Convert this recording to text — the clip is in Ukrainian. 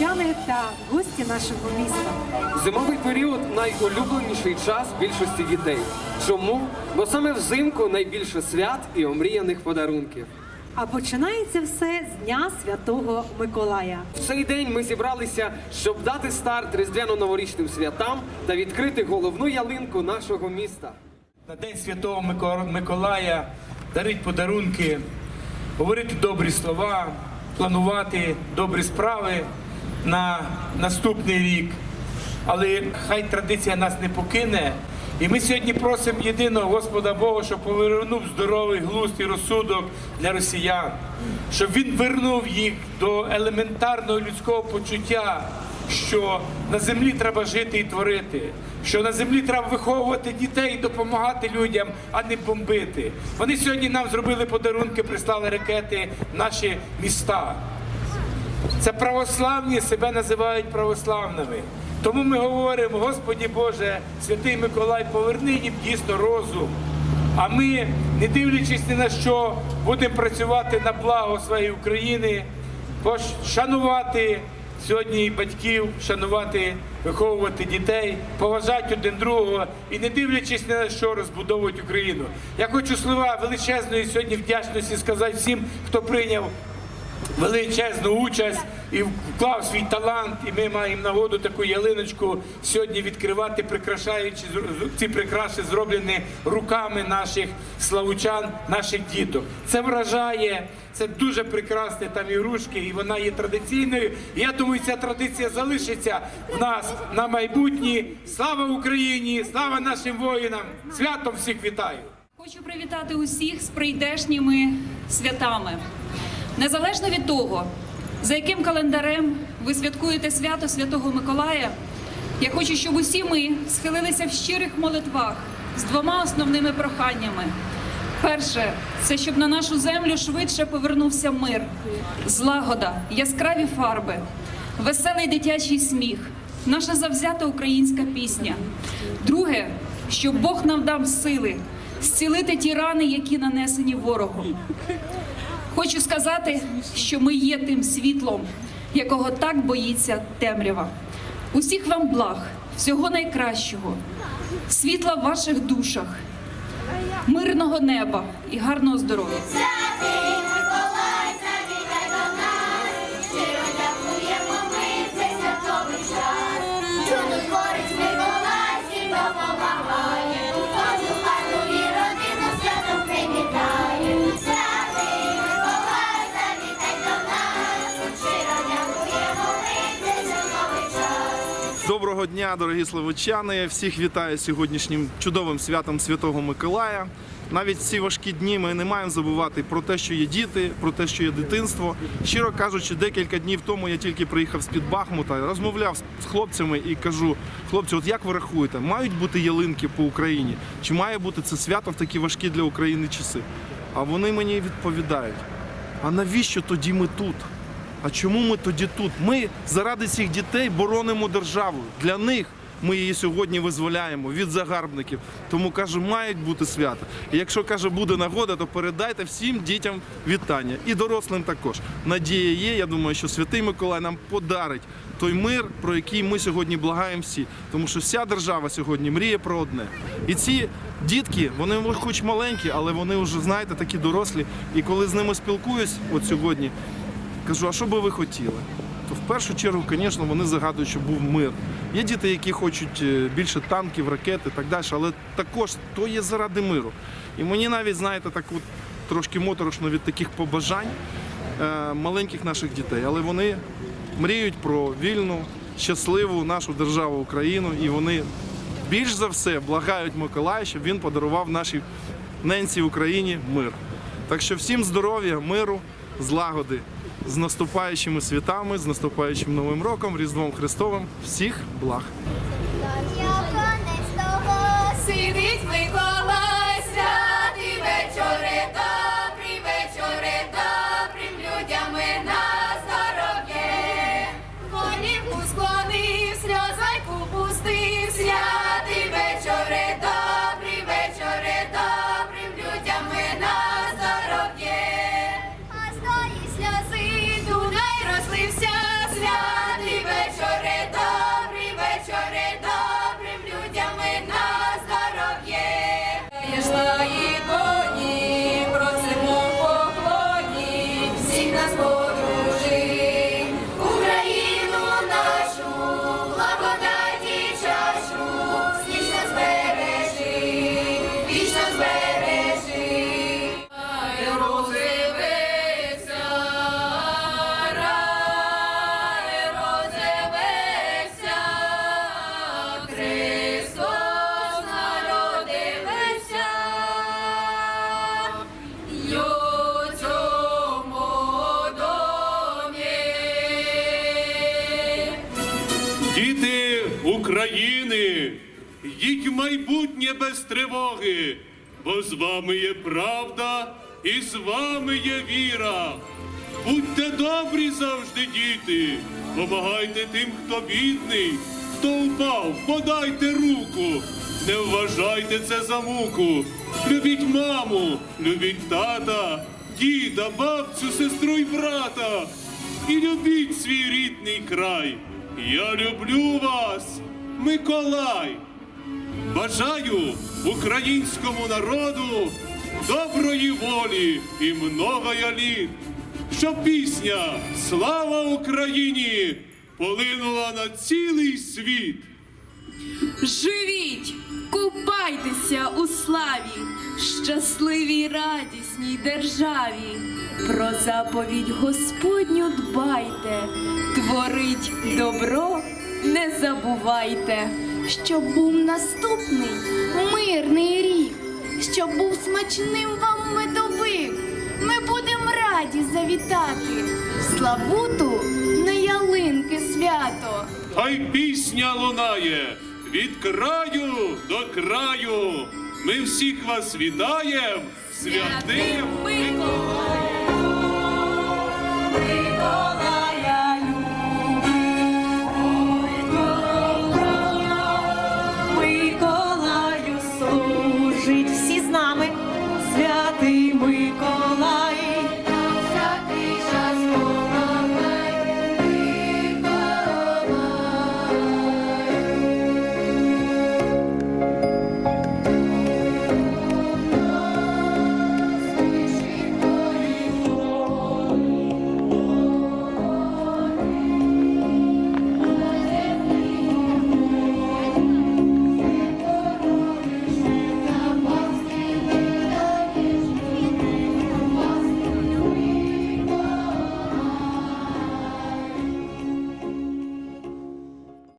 лучани та гості нашого міста. Зимовий період найулюбленіший час більшості дітей. Чому? Бо саме взимку найбільше свят і омріяних подарунків. А починається все з Дня Святого Миколая. В цей день ми зібралися, щоб дати старт різдвяно-новорічним святам та відкрити головну ялинку нашого міста. На День Святого Мико- Миколая дарить подарунки, говорити добрі слова, планувати добрі справи на наступний рік. Але хай традиція нас не покине. І ми сьогодні просимо єдиного Господа Бога, щоб повернув здоровий глузд і розсудок для росіян, щоб він вернув їх до елементарного людського почуття, що на землі треба жити і творити, що на землі треба виховувати дітей, і допомагати людям, а не бомбити. Вони сьогодні нам зробили подарунки, прислали ракети в наші міста. Це православні себе називають православними. Тому ми говоримо, Господі Боже, святий Миколай, поверни їм дійсно розум. А ми, не дивлячись ні на що, будемо працювати на благо своєї України, шанувати сьогодні батьків, шанувати, виховувати дітей, поважати один другого і не дивлячись ні на що розбудовувати Україну. Я хочу слова величезної сьогодні вдячності сказати всім, хто прийняв величезну участь і вклав свій талант, і ми маємо нагоду таку ялиночку сьогодні відкривати, прикрашаючи ці прикраси, зроблені руками наших славучан, наших діток. Це вражає. Це дуже прекрасне там ігрушки, і вона є традиційною. Я думаю, ця традиція залишиться в нас на майбутнє. Слава Україні! Слава нашим воїнам! Святом всіх вітаю! Хочу привітати усіх з прийдешніми святами. Незалежно від того, за яким календарем ви святкуєте свято Святого Миколая, я хочу, щоб усі ми схилилися в щирих молитвах з двома основними проханнями. Перше, це щоб на нашу землю швидше повернувся мир, злагода, яскраві фарби, веселий дитячий сміх, наша завзята українська пісня. Друге, щоб Бог нам дав сили зцілити ті рани, які нанесені ворогу. Хочу сказати, що ми є тим світлом, якого так боїться темрява. Усіх вам благ, всього найкращого, світла в ваших душах, мирного неба і гарного здоров'я. Доброго дня, дорогі славичани! Всіх вітаю сьогоднішнім чудовим святом Святого Миколая. Навіть ці важкі дні ми не маємо забувати про те, що є діти, про те, що є дитинство. Щиро кажучи, декілька днів тому я тільки приїхав з під Бахмута, розмовляв з хлопцями і кажу: хлопці, от як ви рахуєте, мають бути ялинки по Україні? Чи має бути це свято в такі важкі для України часи? А вони мені відповідають: а навіщо тоді ми тут? А чому ми тоді тут? Ми заради цих дітей боронимо державу. Для них ми її сьогодні визволяємо від загарбників. Тому каже, мають бути свята. І якщо каже, буде нагода, то передайте всім дітям вітання і дорослим також. Надія є. Я думаю, що святий Миколай нам подарить той мир, про який ми сьогодні благаємо всі. Тому що вся держава сьогодні мріє про одне. І ці дітки, вони хоч маленькі, але вони вже знаєте такі дорослі. І коли з ними спілкуюсь, от сьогодні. Кажу, а що би ви хотіли? То в першу чергу, звісно, вони загадують, щоб був мир. Є діти, які хочуть е, більше танків, ракет і так далі, але також то є заради миру. І мені навіть, знаєте, так от трошки моторошно від таких побажань е, маленьких наших дітей, але вони мріють про вільну, щасливу нашу державу Україну, і вони більш за все благають Миколая, щоб він подарував нашій ненці Україні мир. Так що всім здоров'я, миру, злагоди з наступаючими святами, з наступаючим новим роком, Різдвом Христовим. Всіх благ! Сидить Миколай, Діти України, йдіть в майбутнє без тривоги, бо з вами є правда і з вами є віра. Будьте добрі завжди, діти, помагайте тим, хто бідний, хто упав, подайте руку, не вважайте це за муку. Любіть маму, любіть тата, діда, бабцю, сестру й брата. І любіть свій рідний край. Я люблю вас, Миколай. Бажаю українському народу доброї волі і многоя літ, щоб пісня Слава Україні полинула на цілий світ. Живіть, купайтеся у славі, щасливій радісній державі. Про заповідь Господню дбайте, творить добро, не забувайте. Щоб був наступний мирний рік, щоб був смачним вам медовик. Ми будемо раді завітати. Славуту на ялинки свято. Хай пісня лунає від краю до краю. Ми всіх вас вітаємо святим Миколаєм! Миколай,